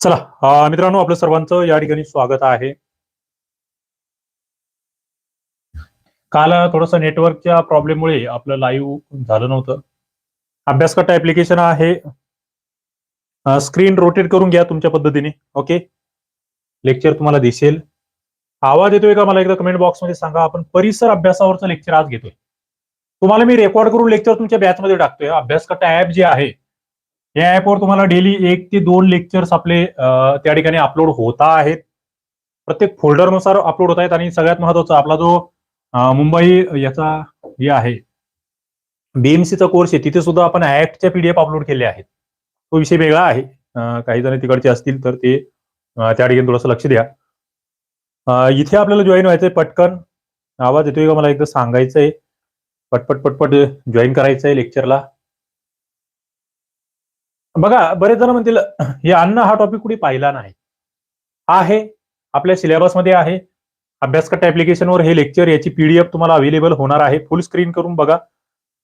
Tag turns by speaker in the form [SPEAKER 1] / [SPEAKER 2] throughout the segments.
[SPEAKER 1] चला मित्रांनो आपलं सर्वांचं या ठिकाणी स्वागत आहे. काल थोडस नेटवर्कच्या प्रॉब्लेममुळे आपलं लाईव्ह झालं नव्हतं. अभ्यासकट्टा ऍप्लिकेशन आहे. स्क्रीन रोटेट करून घ्या तुमच्या पद्धतीने ओके लेक्चर तुम्हाला दिसेल. आवाज येतोय का मला एकदा कमेंट बॉक्समध्ये सांगा. आपण परिसर अभ्यासावरचं लेक्चर आज घेतोय. तुम्हाला मी रेकॉर्ड करून लेक्चर तुमच्या बॅचमध्ये टाकतोय. अभ्यासकट ऍप जे आहे या ऍपवर तुम्हाला डेली एक ते दोन लेक्चर्स आपले त्या ठिकाणी अपलोड होता आहेत. प्रत्येक फोल्डरनुसार अपलोड होत आहेत आणि सगळ्यात महत्त्वाचा आपला जो मुंबई याचा हे आहे. बीएमसीचा कोर्स आहे तिथे सुद्धा आपण ऍक्टच्या पीडीएफ अपलोड केले आहेत. तो विषय वेगळा आहे. काही जण तिकडचे असतील तर ते त्या ठिकाणी थोडंसं लक्ष द्या. इथे आपल्याला जॉईन व्हायचंय पटकन. आवाज येतोय का? मला एकदा सांगायचंय. पटपट पटपट जॉईन करायचंय लेक्चरला बघा बरेच जण म्हणतील हे अन्न हा टॉपिक कुठे पाहिला नाही. आहे आपल्या सिलेबसमध्ये आहे. अभ्यासकट ऍप्लिकेशनवर हे लेक्चर याची पीडीएफ तुम्हाला अवेलेबल होणार आहे. फुल स्क्रीन करून बघा.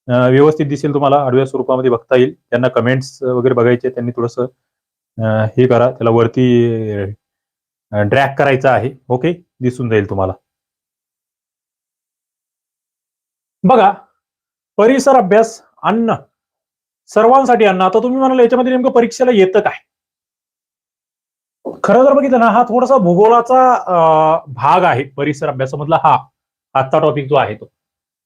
[SPEAKER 1] व्यवस्थित दिसेल तुम्हाला आडव्या स्वरूपामध्ये बघता येईल. त्यांना कमेंट्स वगैरे बघायचे त्यांनी थोडस हे करा. त्याला वरती ड्रॅग करायचं आहे. ओके दिसून जाईल तुम्हाला. बघा परिसर अभ्यास अन्न. सर्वांसाठी अन्न आता तुम्ही म्हणाल याच्यामध्ये नेमकं परीक्षेला येतं काय? खरं जर बघितलं ना हा थोडासा भूगोलाचा भाग आहे परिसर अभ्यासामधला हा आजचा टॉपिक जो आहे तो.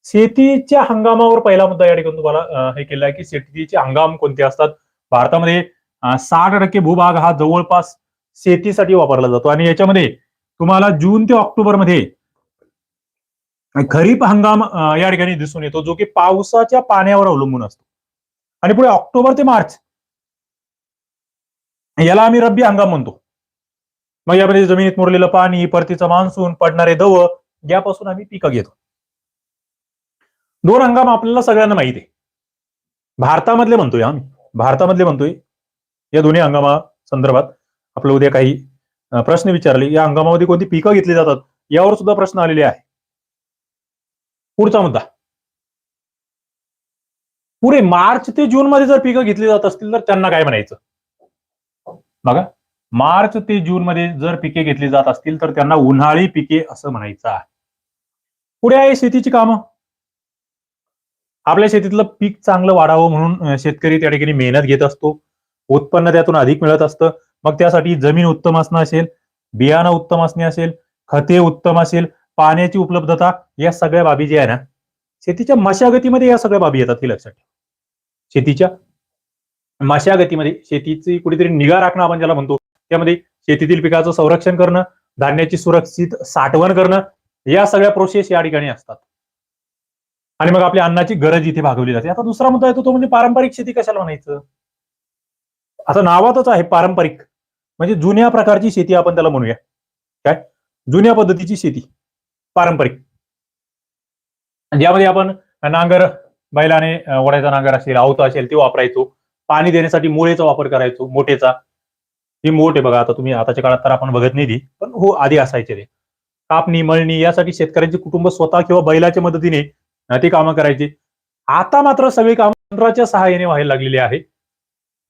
[SPEAKER 1] शेतीच्या हंगामावर पहिला मुद्दा या ठिकाणी तुम्हाला हे केलं आहे की शेतीचे हंगाम कोणते असतात? भारतामध्ये साठ टक्के भूभाग हा जवळपास शेतीसाठी वापरला जातो. आणि याच्यामध्ये तुम्हाला जून ते ऑक्टोबरमध्ये खरीप हंगाम या ठिकाणी दिसून येतो जो की पावसाच्या पाण्यावर अवलंबून असतो. आणि पुढे ऑक्टोबर ते मार्च. याला आम्ही रब्बी हंगाम म्हणतो. मग यामध्ये जमिनीत मुरलेलं पाणी परतीचं मान्सून पडणारे दव यापासून आम्ही पिकं घेतो. दोन हंगाम आपल्याला सगळ्यांना माहिती आहे. भारतामधले म्हणतोय आम्ही. भारतामधले म्हणतोय. या दोन्ही हंगामा संदर्भात आपलं उद्या काही प्रश्न विचारले. या हंगामामध्ये कोणती पिकं घेतली जातात? यावर सुद्धा प्रश्न आलेले आहे. पुढचा मुद्दा. पुढे मार्च ते जून मध्ये जर पिकं घेतली जात असतील तर त्यांना काय म्हणायचं? बघा मार्च ते जून मध्ये जर पिके घेतली जात असतील तर त्यांना उन्हाळी पिके असं म्हणायचं आहे. पुढे आहे शेतीची कामं. आपल्या शेतीतलं पीक चांगलं वाढावं म्हणून शेतकरी त्या ठिकाणी मेहनत घेत असतो. उत्पन्न त्यातून अधिक मिळत असतं. मग त्यासाठी जमीन उत्तम असणं असेल बियाणं उत्तम असणे असेल खते उत्तम असेल पाण्याची उपलब्धता या सगळ्या बाबी ज्या आहे ना शेतीच्या मशागतीमध्ये या सगळ्या बाबी येतात हे लक्षात ठेवा. शेतीच्या मशागतीमध्ये शेतीची कुठेतरी निगा राखणं आपण ज्याला म्हणतो त्यामध्ये शेतीतील पिकाचं संरक्षण करणं धान्याची सुरक्षित साठवण करणं या सगळ्या प्रोसेस या ठिकाणी असतात. आणि मग आपल्या अन्नाची गरज इथे भागवली जाते. आता दुसरा मुद्दा येतो तो म्हणजे पारंपरिक शेती कशाला म्हणायचं? आता नावातच आहे पारंपरिक. म्हणजे जुन्या प्रकारची शेती आपण त्याला म्हणूया. काय? जुन्या पद्धतीची शेती. पारंपरिक. ज्यामध्ये आपण नांगर बैलाने अं, ओढायचा नांगर असेल आवतो असेल ते वापरायचो. पाणी देण्यासाठी मोळेचा वापर करायचो मोठेचा. ही मोठ आहे बघा आता तुम्ही आताच्या काळात तर आपण बघत नाही ती पण हो आधी असायचे ते. कापणी मळणी यासाठी शेतकऱ्यांचे कुटुंब स्वतः किंवा बैलाच्या मदतीने ती कामं करायचे. आता मात्र सगळी काम यंत्राच्या सहाय्याने व्हायला लागलेली आहे.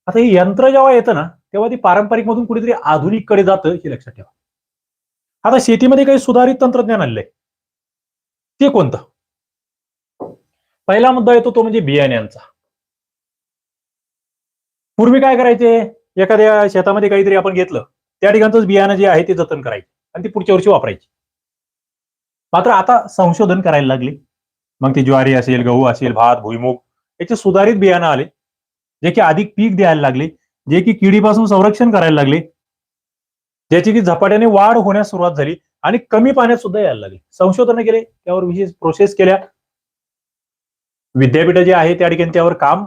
[SPEAKER 1] आता हे यंत्र जेव्हा येतं ना तेव्हा ती पारंपरिक मधून कुठेतरी आधुनिककडे जातं हे लक्षात ठेवा. आता शेतीमध्ये काही सुधारित तंत्रज्ञान आणलंय ते कोणतं? पहिला मुद्दा येतो तो म्हणजे बियाण्यांचा. पूर्वी काय करायचे? एखाद्या शेतामध्ये काहीतरी आपण घेतलं त्या ठिकाणच बियाणं जे आहे ते जतन करायचे आणि ती पुढच्या वर्षी वापरायची. मात्र आता संशोधन करायला लागले. मग ती ज्वारी असेल गहू असेल भात भुईमुग याचे सुधारित बियाणं आले जे की अधिक पीक द्यायला लागले जे की किडीपासून संरक्षण करायला लागले ज्याची की झपाट्याने वाढ होण्यास सुरुवात झाली आणि कमी पाण्यात सुद्धा यायला लागले. संशोधन केले त्यावर विशेष प्रोसेस केल्या विद्यापीठ जे आहे त्या ठिकाणी त्यावर काम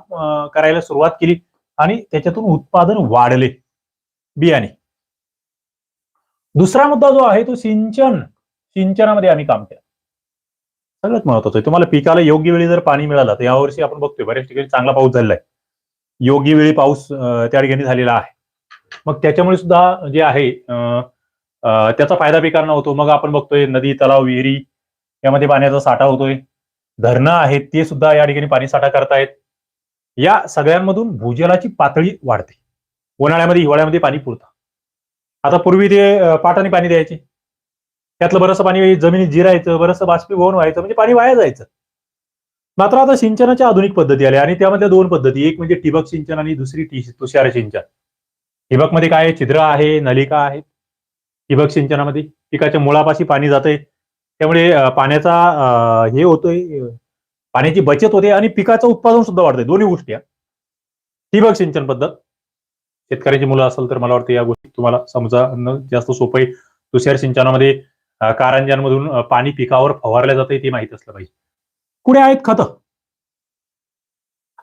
[SPEAKER 1] करायला सुरुवात केली आणि त्याच्यातून उत्पादन वाढले. बियाणे. दुसरा मुद्दा जो आहे तो सिंचन. सिंचनामध्ये आम्ही काम केलं. सगळ्यात महत्वाचं आहे. तुम्हाला पिकाला योग्य वेळी जर पाणी मिळालं तर यावर्षी आपण बघतोय बऱ्याच ठिकाणी चांगला पाऊस झालेला आहे. योग्य वेळी पाऊस त्या ठिकाणी झालेला आहे. मग त्याच्यामुळे सुद्धा जे आहे त्याचा फायदा पिकांना होतो. मग आपण बघतोय नदी तलाव विहिरी यामध्ये पाण्याचा साठा होतोय. धरणं आहेत ते सुद्धा या ठिकाणी पाणी साठा करतायत. या सगळ्यांमधून भूजलाची पातळी वाढते. उन्हाळ्यामध्ये हिवाळ्यामध्ये पाणी पुरतं. आता पूर्वी ते पाटाने पाणी द्यायचे. त्यातलं बरंचसं पाणी जमिनीत जिरायचं बरंचसं बाष्पीभवन व्हायचं म्हणजे पाणी वाया जायचं. मात्र आता सिंचनाच्या आधुनिक पद्धती आल्या आणि त्यामध्ये दोन पद्धती एक म्हणजे ठिबक सिंचन आणि दुसरी तुषार सिंचन. ठिबकमध्ये काय आहे? छिद्र आहे नलिका आहे ठिबक सिंचनामध्ये पिकाच्या मुळापाशी पाणी जाते त्यामुळे पाण्याचा हे होतोय पाण्याची बचत होते आणि पिकाचं उत्पादन सुद्धा वाढतंय. दोन्ही गोष्टी ठिबक सिंचन पद्धत. शेतकऱ्यांची मुलं असेल तर मला वाटतं या गोष्टी तुम्हाला समजा जास्त सोपं आहे. तुषार सिंचनामध्ये कारंजांमधून पाणी पिकावर फवारलं जाते ते माहीत असलं पाहिजे. कुठे आहेत खतं?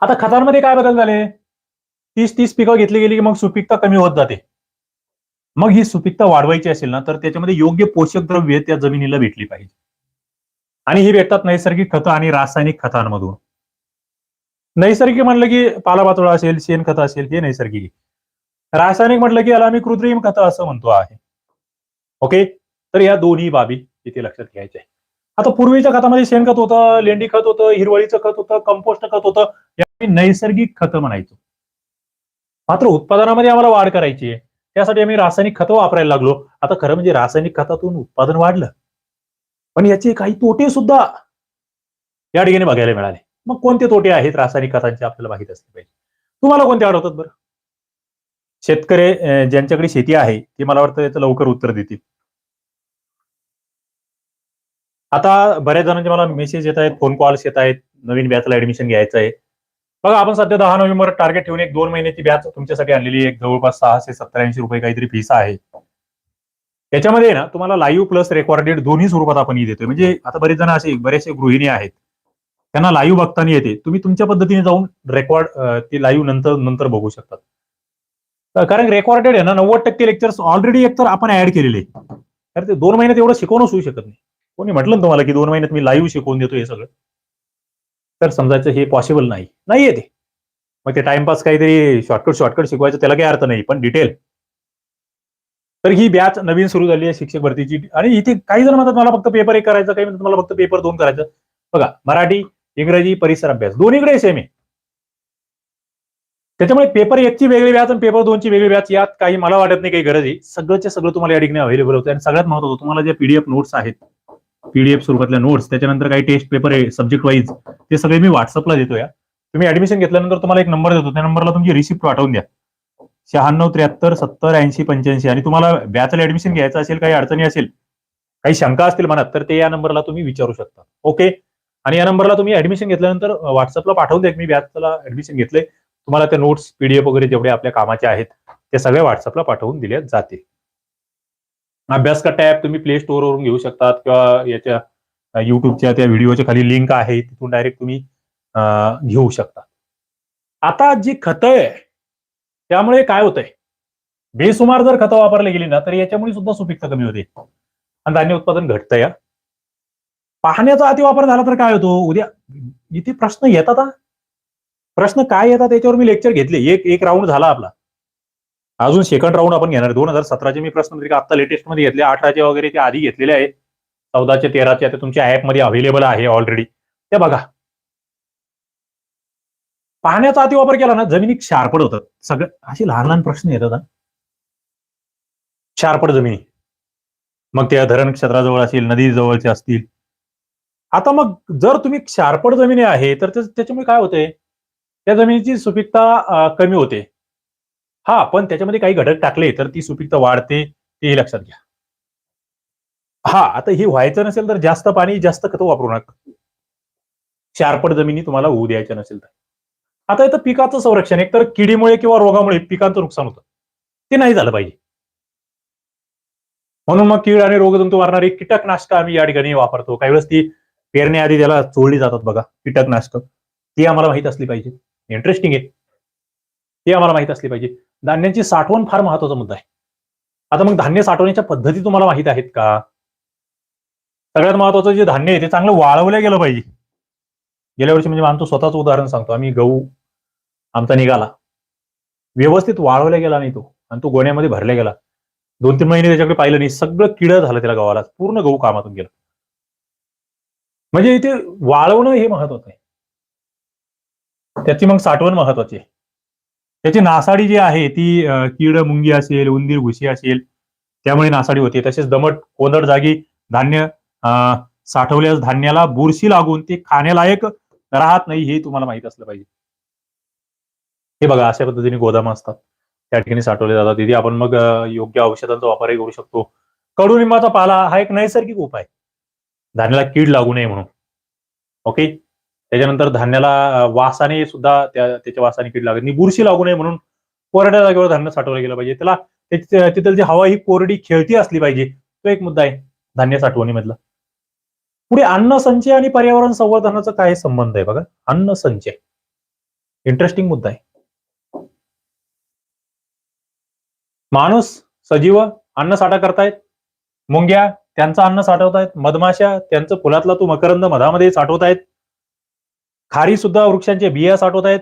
[SPEAKER 1] आता खतांमध्ये काय बदल झाले? तीस तीस पिकं घेतली गेली की मग सुपीकता कमी होत जाते. मग ही सुपीकता वाढवायची असेल ना तर त्याच्यामध्ये योग्य पोषक द्रव्य त्या जमिनीला भेटली पाहिजे. आणि ही भेटतात नैसर्गिक खतं आणि रासायनिक खतांमधून. नैसर्गिक म्हणलं की पालापाचोळा असेल शेणखत असेल हे नैसर्गिक रासायनिक म्हटलं की याला आम्ही कृत्रिम खतं असं म्हणतो आहे. ओके? तर या दोन्ही बाबी इथे लक्षात घ्यायच्या आहे आता पूर्वीच्या खतामध्ये शेणखत होतं लेंडी खत होतं हिरवळीचं खत होतं कंपोस्ट खत होतं. या नैसर्गिक खतं म्हणायचो. मात्र उत्पादनामध्ये आम्हाला वाढ करायची आहे. त्यासाठी आम्ही रासायनिक खतं वापरायला लागलो. आता खरं म्हणजे रासायनिक खतातून उत्पादन वाढलं. पण याचे काही तोटे सुद्धा या ठिकाणी बघायला मिळाले. मग कोणते तोटे आहेत रासायनिक खतांचे आपल्याला माहीत असले पाहिजे. तुम्हाला कोणते आढळतात बरं? शेतकरी ज्यांच्याकडे शेती आहे ते मला वाटतं याचं लवकर उत्तर देतील. आता बऱ्याच जणांचे मला मेसेज येत आहेत फोन कॉल्स येत आहेत नवीन बॅचला ऍडमिशन घ्यायचं आहे. बघा आपण सध्या दहा नोव्हेंबर टार्गेट ठेवून एक दोन महिन्याची बॅच तुमच्यासाठी आणलेली एक जवळपास सहाशे सत्त्याऐंशी रुपये काहीतरी फीस आहे. त्याच्यामध्ये ना तुम्हाला लाईव्ह प्लस रेकॉर्डेड दोन्ही स्वरूपात आपण ही देतोय. म्हणजे आता बरेच जण असे बरेचसे गृहिणी आहेत. त्यांना लाईव्ह बघताना येते. तुम्ही तुमच्या पद्धतीने जाऊन रेकॉर्ड ते लाईव्ह नंतर नंतर बघू शकतात कारण रेकॉर्डेड आहे ना नव्वद टक्के लेक्चर्स ऑलरेडी एकतर आपण ऍड केलेले तर ते दोन महिन्यात एवढं शिकवणच होऊ शकत नाही. कोणी म्हटलं ना तुम्हाला की दोन महिन्यात मी लाईव्ह शिकवून देतो हे सगळं? तर समजायचं हे पॉसिबल नाही. नाहीये ते. मग ते टाइमपास काहीतरी शॉर्टकट शॉर्टकट शिकवायचं त्याला काही अर्थ नाही पण डिटेल तर ही बॅच नवीन सुरू झाली आहे शिक्षक भरतीची. आणि इथे काही जण म्हणतात मला फक्त पेपर एक करायचं. काही म्हणतात मला फक्त पेपर दोन करायचं. बघा मराठी इंग्रजी परिसर अभ्यास. दोन्हीकडे सेम आहे. त्याच्यामुळे पेपर एकची वेगळी बॅच आणि पेपर दोनची वेगळी बॅच यात काही मला वाटत नाही काही गरज आहे. सगळंच सगळं तुम्हाला या ठिकाणी अवेलेबल होतं आणि सगळ्यात महत्वाचं तुम्हाला जे पीडीएफ नोट्स आहेत पीडीएफ स्वरूपातल्या नोट्स त्याच्यानंतर काही टेस्ट पेपर आहे सब्जेक्ट वाईज ते सगळे मी व्हॉट्सअपला देतो या तुम्ही ऍडमिशन घेतल्यानंतर तुम्हाला एक नंबर देतो त्या नंबरला तुमची रिसिप्ट पाठवून द्या. शहाण्णव त्र्याहत्तर सत्तर ऐंशी पंच्याऐंशी आणि तुम्हाला बॅचला ऍडमिशन घ्यायचं असेल काही अडचणी असेल काही शंका असतील मनात तर ते या नंबरला तुम्ही विचारू शकता. ओके आणि या नंबरला तुम्ही ऍडमिशन घेतल्यानंतर व्हॉट्सअपला पाठवून द्या मी बॅचला ऍडमिशन घेतले तुम्हाला त्या नोट्स पीडीएफ वगैरे जेवढे आपल्या कामाचे आहेत ते सगळे व्हॉट्सअपला पाठवून दिले जातील. अभ्यास का टॅब तुम्ही प्ले स्टोअरवरून घेऊ शकतात किंवा याच्या युट्यूबच्या त्या व्हिडिओच्या खाली लिंक आहे तिथून डायरेक्ट तुम्ही घेऊ शकता. आता जी खतं आहे त्यामुळे काय होतंय? बेसुमार जर खतं वापरली गेली ना तर याच्यामुळे सुद्धा सुपीकता कमी होते. आणि धान्य उत्पादन घटतं या पाहण्याचा अतिवापर झाला तर काय होतो? उद्या इथे प्रश्न येतात प्रश्न काय येतात त्याच्यावर मी लेक्चर घेतले. एक एक राऊंड झाला आपला. अजून सेकंड राऊंड आपण घेणार. दोन हजार सतराचे मी प्रश्नपत्रिका आता लेटेस्टमध्ये घेतले. अठराचे वगैरे ते आधी घेतलेले आहेत. चौदाचे तेराचे आता तुमच्या ऍपमध्ये अवेलेबल आहे ऑलरेडी ते बघा. पाण्याचा अतिवापर केला ना जमिनी क्षारपड होतात सगळं असे लहान लहान प्रश्न येतात क्षारपड जमिनी. मग त्या धरण क्षेत्राजवळ असतील नदी जवळचे असतील. आता मग जर तुम्ही क्षारपड जमिनी आहे तर त्याच्यामुळे काय होते त्या जमिनीची सुपीकता कमी होते. हा पण त्याच्यामध्ये काही घटक टाकले तर ती सुपीकता वाढते तेही लक्षात घ्या. हा आता हे व्हायचं नसेल तर जास्त पाणी जास्त खतं वापरू नका. चारपट जमिनी तुम्हाला होऊ द्यायच्या नसेल तर. आता इथं पिकाचं संरक्षण एकतर किडीमुळे किंवा रोगामुळे पिकांचं नुकसान होतं. ते नाही झालं पाहिजे. म्हणून मग कीड आणि रोगजंतू मारणारी कीटकनाशकं आम्ही या ठिकाणी वापरतो. काही वेळेस ती पेरण्याआधी त्याला चोळली जातात बघा कीटकनाशकं. ती आम्हाला माहीत असली पाहिजे. इंटरेस्टिंग आहे. ते आम्हाला माहीत असली पाहिजे. धान्याची साठवण फार महत्त्वाचा मुद्दा आहे. आता मग धान्य साठवण्याच्या पद्धती तुम्हाला माहीत आहेत का? सगळ्यात महत्वाचं जे धान्य आहे ते चांगलं वाळवलं गेलं पाहिजे. गेल्या वर्षी म्हणजे आमचं स्वतःच उदाहरण सांगतो. आम्ही गहू आमचा निघाला. व्यवस्थित वाळवला गेला नाही तो. आणि तो गोण्यामध्ये भरला गेला. दोन तीन महिने त्याच्याकडे पाहिलं नाही. सगळं किड झालं त्याला गव्हाला. पूर्ण गहू कामातून गेला. म्हणजे इथे वाळवणं हे महत्वाचं आहे. त्याची मग साठवण महत्वाची आहे. त्याची नासाडी जी आहे ती कीड मुंगी असेल उंदीर भुशी असेल त्यामुळे नासाडी होते. तसेच दमट कोंदट जागी धान्य साठवल्यास धान्याला बुरशी लागून ते खाण्यालायक राहत नाही हे तुम्हाला माहीत असलं पाहिजे. हे बघा अशा पद्धतीने गोदाम असतात. त्या ठिकाणी साठवले जातात. तिथे आपण मग योग्य औषधांचा वापरही करू शकतो. कडुनिंबाचा पाला हा एक नैसर्गिक उपाय. धान्याला कीड लागू नये म्हणून. ओके? त्याच्यानंतर धान्याला वासाने सुद्धा त्या त्याच्या वासाने कीड लागत नाही बुरशी लागू नये म्हणून कोरड्या जागेवर धान्य साठवलं गेलं पाहिजे. त्याला त्याची- जी हवा ही कोरडी खेळती असली पाहिजे तो एक मुद्दा आहे धान्य साठवणीमधला. पुढे अन्न संचय आणि पर्यावरण संवर्धनाचा काय संबंध आहे बघा? अन्न संचय. इंटरेस्टिंग मुद्दा आहे. माणूस सजीव अन्न साठा करतायत मुंग्या त्यांचा अन्न साठवतायत मधमाशा त्यांचं फुलातला तो मकरंद मधामध्ये साठवतायत खारी सुद्धा वृक्षांच्या बिया साठवत आहेत.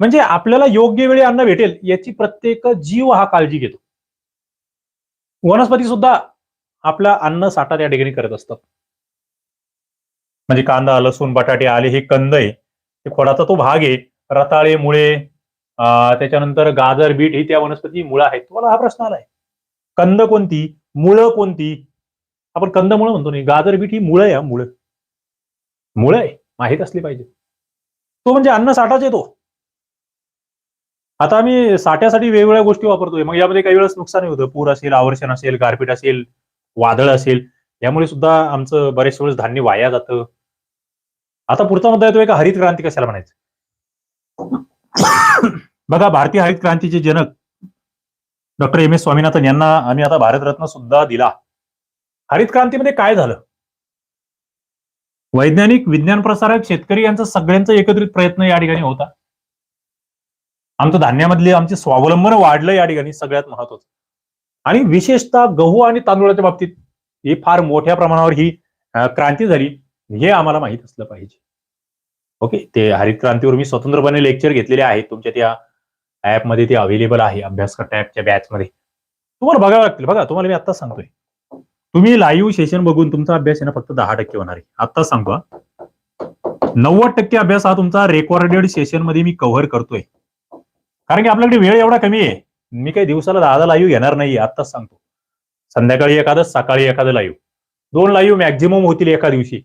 [SPEAKER 1] म्हणजे आपल्याला योग्य वेळी अन्न भेटेल याची प्रत्येक जीव हा काळजी घेतो. वनस्पती सुद्धा आपला अन्न साठा त्या ठिकाणी करत असतात म्हणजे कांदा लसूण बटाटे आले हे कंद आहे. हे खोडाचा तो भाग आहे. रताळे मुळे त्याच्यानंतर गाजर बीट ही त्या वनस्पती मुळं आहेत. तुम्हाला हा प्रश्न आलाय. कंद कोणती? मुळं कोणती? आपण कंद मुळं म्हणतो नाही. गाजर बीट ही मुळं आहे मुळं. मुळं आहे. माहीत असली पाहिजे. तो म्हणजे अन्न साठाच येतो. आता आम्ही साठ्यासाठी वेगवेगळ्या गोष्टी वापरतोय. मग यामध्ये काही वेळेस नुकसानही होतं. पूर असेल आवर्षण असेल गारपीट असेल वादळ असेल यामुळे सुद्धा आमचं बरेच वेळेस धान्य वाया जातं. आता पुढचा मुद्दा येतो का हरित क्रांती कशाला म्हणायचं? बघा भारतीय हरित क्रांतीचे जनक डॉक्टर एम एस स्वामीनाथन यांना आम्ही आता भारतरत्न सुद्धा दिला. हरित क्रांतीमध्ये काय झालं? वैज्ञानिक विज्ञान प्रसारक शेतकरी यांचा सगळ्यांचा एकत्रित प्रयत्न या ठिकाणी होता. आमचं धान्यामधले आमचे स्वावलंबन वाढलं या ठिकाणी सगळ्यात महत्वाचं. आणि विशेषतः गहू आणि तांदूळाच्या बाबतीत ही फार मोठ्या प्रमाणावर ही क्रांती झाली हे आम्हाला माहीत असलं पाहिजे. ओके? ते हरित क्रांतीवर मी स्वतंत्रपणे लेक्चर घेतलेले आहेत. तुमच्या त्या ऍपमध्ये ते अवेलेबल आहे अभ्यासकर्ता ऍपच्या बॅचमध्ये तुम्हाला बघावं लागतील. बघा तुम्हाला मी आता सांगतोय. तुम्ही लाईव्ह सेशन बघून तुमचा अभ्यास आहे ना फक्त दहा टक्के होणार आहे. आत्ताच सांगू नव्वद टक्के अभ्यास हा तुमचा रेकॉर्डेड सेशनमध्ये मी कव्हर करतोय. कारण की आपल्याकडे वेळ एवढा कमी आहे. मी काही दिवसाला दहा दहा लाईव्ह घेणार नाही आत्ताच सांगतो. संध्याकाळी एखादं सकाळी एखादं लाईव्ह दोन लाईव्ह मॅक्झिमम होतील एका दिवशी.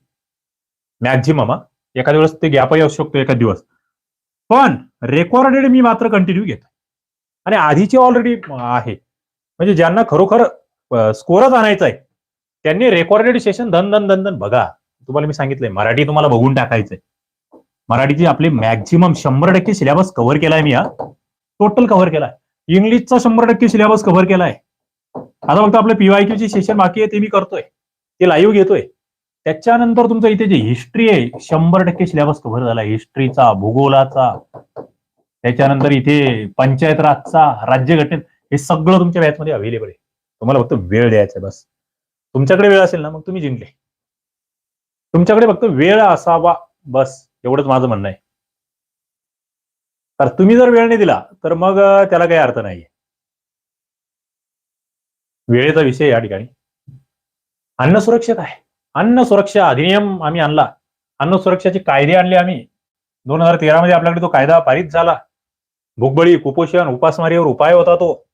[SPEAKER 1] मॅक्झिमम हा. एखाद्या वेळेस ते गॅपही असू शकतो एखाद दिवस. पण रेकॉर्डेड मी मात्र कंटिन्यू घेतो आणि आधीचे ऑलरेडी आहे. म्हणजे ज्यांना खरोखर स्कोरच आणायचा आहे त्यांनी रेकॉर्डेड सेशन धन धन धन धन. बघा तुम्हाला मी सांगितलंय मराठी तुम्हाला बघून टाकायचंय. मराठीची आपले मॅक्झिमम शंभर टक्के सिलेबस कव्हर केलाय मी हा. टोटल कव्हर केलाय. इंग्लिशचा शंभर टक्के सिलेबस कव्हर केलाय. आता फक्त आपलं पीवाय ची सेशन बाकी आहे ते मी करतोय. ते लाईव्ह घेतोय. त्याच्यानंतर तुमचं इथे जे हिस्ट्री आहे शंभर टक्के सिलेबस कव्हर झाला. हिस्ट्रीचा भूगोलाचा त्याच्यानंतर इथे पंचायत राजचा राज्यघटनेत हे सगळं तुमच्या बॅचमध्ये अवेलेबल आहे. तुम्हाला फक्त वेळ द्यायचा आहे बस. तुमच्याकडे वेळ असेल ना मग तुम्ही जिंकले. तुमच्याकडे फक्त वेळ असावा बस. एवढंच माझं म्हणणं आहे. तर तुम्ही जर वेळ नाही दिला तर मग त्याला काही अर्थ नाहीये. वेळेचा विषय या ठिकाणी. अन्न सुरक्षा काय? अन्न सुरक्षा अधिनियम आम्ही आणला. अन्न सुरक्षाचे कायदे आणले आम्ही. दोन हजार तेरा मध्ये आपल्याकडे तो कायदा पारित झाला. भुकबळी कुपोषण उपासमारीवर उपाय होता तो.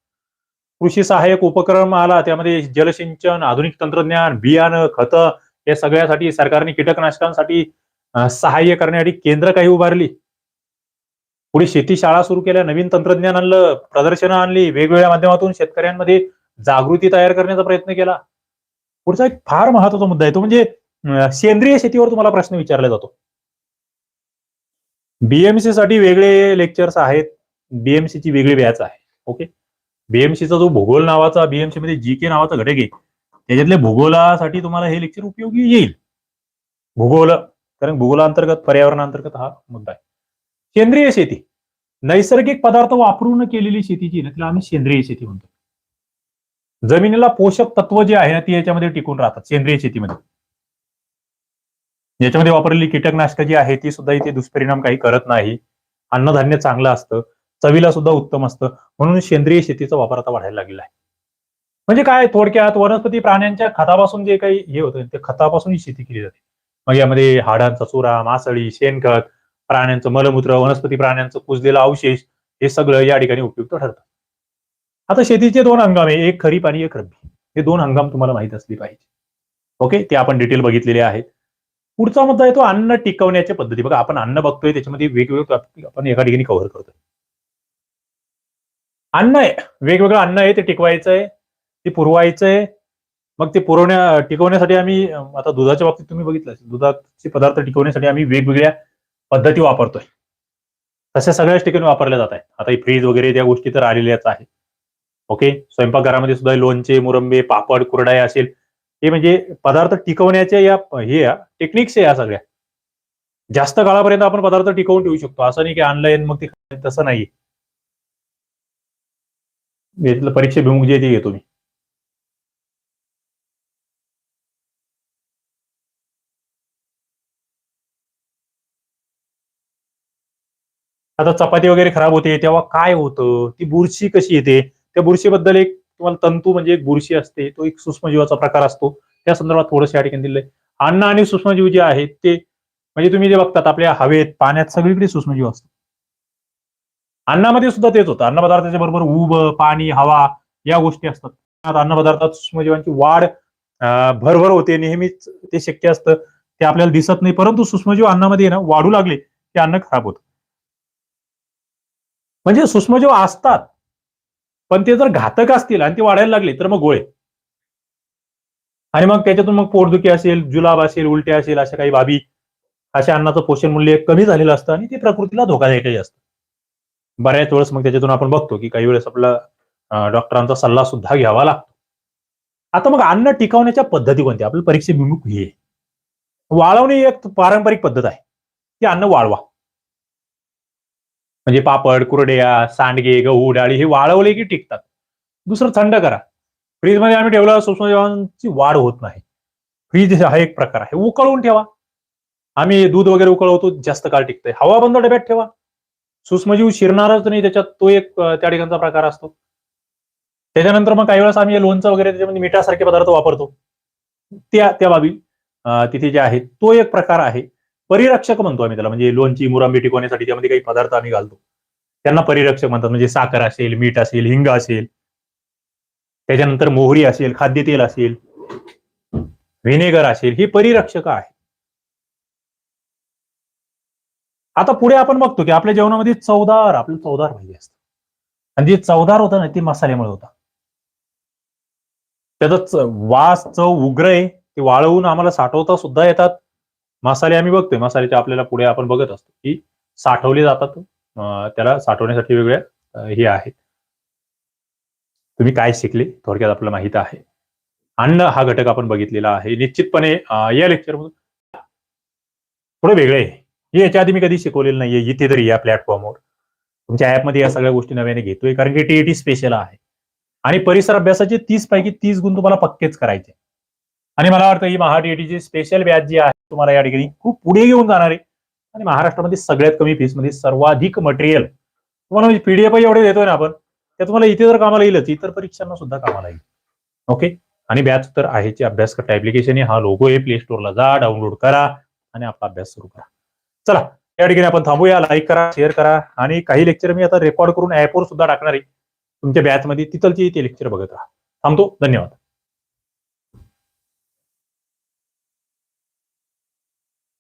[SPEAKER 1] कृषी सहाय्यक उपक्रम आला त्यामध्ये जलसिंचन आधुनिक तंत्रज्ञान बियाणं खतं या सगळ्यासाठी सरकारने कीटकनाशकांसाठी सहाय्य करण्यासाठी केंद्र काही उभारली. पुढे शेती शाळा सुरू केल्या नवीन तंत्रज्ञान आणलं प्रदर्शनं आणली वेगवेगळ्या माध्यमातून शेतकऱ्यांमध्ये जागृती तयार करण्याचा प्रयत्न केला. पुढचा एक फार महत्त्वाचा मुद्दा आहे तो म्हणजे सेंद्रिय शेतीवर तुम्हाला प्रश्न विचारला जातो. बीएमसी साठी वेगळे लेक्चर्स आहेत बीएमसी ची वेगळी व्याच आहे ओके बीएमसीचा जो भूगोल नावाचा बीएमसी मध्ये जी के नावाचा घटक आहे त्याच्यातल्या भूगोलासाठी तुम्हाला हे लेक्चर उपयोगी येईल. भूगोल कारण भूगोलांतर्गत पर्यावरणांतर्गत हा मुद्दा आहे. सेंद्रिय शेती. नैसर्गिक पदार्थ वापरून केलेली शेती जी ना तिला आम्ही सेंद्रिय शेती म्हणतो. जमिनीला पोषक तत्व जे आहे ना ती याच्यामध्ये टिकून राहतात सेंद्रिय शेतीमध्ये. याच्यामध्ये वापरलेली कीटकनाशकं जी आहे ती सुद्धा इथे दुष्परिणाम काही करत नाही. अन्नधान्य चांगलं असतं. चवीला सुद्धा उत्तम असतं. म्हणून सेंद्रिय शेतीचा वापर आता वाढायला लागलेला आहे. म्हणजे काय थोडक्यात वनस्पती प्राण्यांच्या खतापासून जे काही हे होतं ते खतापासून ही शेती केली जाते. मग यामध्ये हाडांचा चुरा मासळी शेणखत प्राण्यांचं मलमूत्र वनस्पती प्राण्यांचं कुजलेलं अवशेष हे सगळं या ठिकाणी उपयुक्त ठरतं. आता शेतीचे दोन हंगाम आहे. एक खरीप आणि एक रब्बी. हे दोन हंगाम तुम्हाला माहीत असली पाहिजे. ओके? ते आपण डिटेल बघितलेले आहेत. पुढचा मुद्दा येतो अन्न टिकवण्याच्या पद्धती. बघा आपण अन्न बघतोय त्याच्यामध्ये वेगवेगळे आपण एका ठिकाणी कव्हर करतोय. अन्न आहे. वेगवेगळं अन्न आहे ते टिकवायचं आहे ते पुरवायचंय. मग ते पुरवण्या टिकवण्यासाठी आम्ही आता दुधाच्या बाबतीत तुम्ही बघितलं दुधाचे पदार्थ टिकवण्यासाठी आम्ही वेगवेगळ्या पद्धती वापरतोय. तशा सगळ्याच ठिकाणी वापरल्या जात आहेत. आता फ्रीज वगैरे त्या गोष्टी तर आलेल्याच आहे ओके स्वयंपाकघरामध्ये सुद्धा लोणचे मुरंबे पापड कुरडाई असेल. हे म्हणजे पदार्थ टिकवण्याच्या या हे या टेक्निक्स आहे या सगळ्या. जास्त काळापर्यंत आपण पदार्थ टिकवून ठेवू शकतो. असं नाही की ऑनलाईन मग ते तसं नाही यातलं परीक्षा भिमुख जे ते घेतो मी आता चपाती वगैरे खराब होते तेव्हा काय होतं? ती बुरशी कशी येते? त्या बुरशीबद्दल एक तुम्हाला तंतू म्हणजे एक बुरशी असते तो एक सूक्ष्मजीवाचा प्रकार असतो. त्या संदर्भात थोडंसं या ठिकाणी दिलंय. अन्न आणि सूक्ष्मजीव जे आहेत ते म्हणजे तुम्ही जे बघतात आपल्या हवेत पाण्यात सगळीकडे सूक्ष्मजीव असतात. अन्नामध्ये सुद्धा तेच होतं. अन्न पदार्थाच्या बरोबर उब पाणी हवा या गोष्टी असतात. अन्नपदार्थात अन्न पदार्थात सूक्ष्मजीवांची वाढ भरभर होते. नेहमीच ते शक्य असतं. ते आपल्याला दिसत नाही. परंतु सूक्ष्मजीव अन्नामध्ये ना वाढू लागले ते अन्न खराब होत. म्हणजे सूक्ष्मजीव असतात. पण ते जर घातक असतील आणि ते वाढायला लागले तर मग गोळे. आणि मग त्याच्यातून मग पोटदुखी असेल जुलाब असेल उलट्या असेल अशा काही बाबी अशा अन्नाचं पोषण मूल्य कमी झालेलं असतं आणि ते प्रकृतीला धोकादायकही असतं. बऱ्याच वेळेस मग त्याच्यातून आपण बघतो की काही वेळेस आपला डॉक्टरांचा सल्ला सुद्धा घ्यावा लागतो. आता मग अन्न टिकवण्याच्या पद्धती कोणत्या आपल्या परीक्षेभिमुख हे. वाळवणे ही एक पारंपरिक पद्धत आहे. की अन्न वाळवा. म्हणजे पापड कुरड्या सांडगे गहू डाळी हे वाळवले की टिकतात. दुसरं थंड करा. फ्रीजमध्ये आम्ही ठेवलं सूक्ष्मजीवांची वाढ होत नाही. फ्रीज हा एक प्रकार आहे. उकळून ठेवा. आम्ही दूध वगैरे उकळवतो जास्त काळ टिकतंय. हवा बंद डब्यात ठेवा. सूक्ष्मजीव शिरणारच नाही त्याच्यात तो एक त्या ठिकाणचा प्रकार असतो. त्याच्यानंतर मग काही वेळेस आम्ही लोणचं वगैरे त्याच्यामध्ये म्हणजे मिठासारखे पदार्थ वापरतो. त्या त्या बाबी तिथे जे आहे तो एक प्रकार आहे. परिरक्षक म्हणतो आम्ही त्याला म्हणजे लोणची मुरांबी टिकवण्यासाठी त्यामध्ये काही पदार्थ आम्ही घालतो. त्यांना परिरक्षक म्हणतात म्हणजे साखर असेल मीठ असेल हिंग असेल त्याच्यानंतर मोहरी असेल खाद्यतेल असेल व्हिनेगर असेल ही परिरक्षक आहे आता पुढे आपण बघतो की आपल्या जेवणामध्ये चवदार आपलं चवदार पाहिजे असतं. आणि जे चवदार होतं ना ते मसाल्यामुळे होतं. त्याचा वास चव उग्र आहे. ते वाळवून आम्हाला साठवता सुद्धा येतात. मसाले आम्ही बघतोय. मसाल्याचे आपल्याला पुढे आपण बघत असतो की साठवले जातात. त्याला साठवण्यासाठी वेगळ्या हे आहेत. तुम्ही काय शिकले? थोडक्यात आपल्याला माहीत आहे. अन्न हा घटक आपण बघितलेला आहे. निश्चितपणे या लेक्चरमधून थोडं वेगळे आहे. हे याच्या आधी मी कधी शिकवलेलं नाहीये. इथे तरी या प्लॅटफॉर्मवर तुमच्या ऍपमध्ये या सगळ्या गोष्टी नव्याने घेतोय कारण की टीईटी स्पेशल आहे. आणि परिसर अभ्यासाचे तीस पैकी तीस गुण तुम्हाला पक्केच करायचे. आणि मला वाटतं ही महा टीईटीची स्पेशल बॅच जी आहे तुम्हाला या ठिकाणी खूप पुढे घेऊन जाणार आहे. आणि महाराष्ट्रामध्ये सगळ्यात कमी फीसमध्ये सर्वाधिक मटेरियल तुम्हाला म्हणजे पीडीएफ एवढे देतोय ना आपण त्या तुम्हाला इथे जर कामाला येईलच इतर परीक्षांना सुद्धा कामाला येईल. ओके आणि बॅच तर आहेची. अभ्यास करता ऍप्लिकेशन हा लोगो आहे प्ले स्टोअरला जा डाउनलोड करा आणि आपला अभ्यास सुरू करा. चला या ठिकाणी आपण थांबूया लाईक करा शेअर करा आणि काही लेक्चर मी आता रेकॉर्ड करून ऍपवर सुद्धा टाकणार आहे. तुमच्या बॅचमध्ये तिथलची ते लेक्चर बघत राहा. थांबतो धन्यवाद.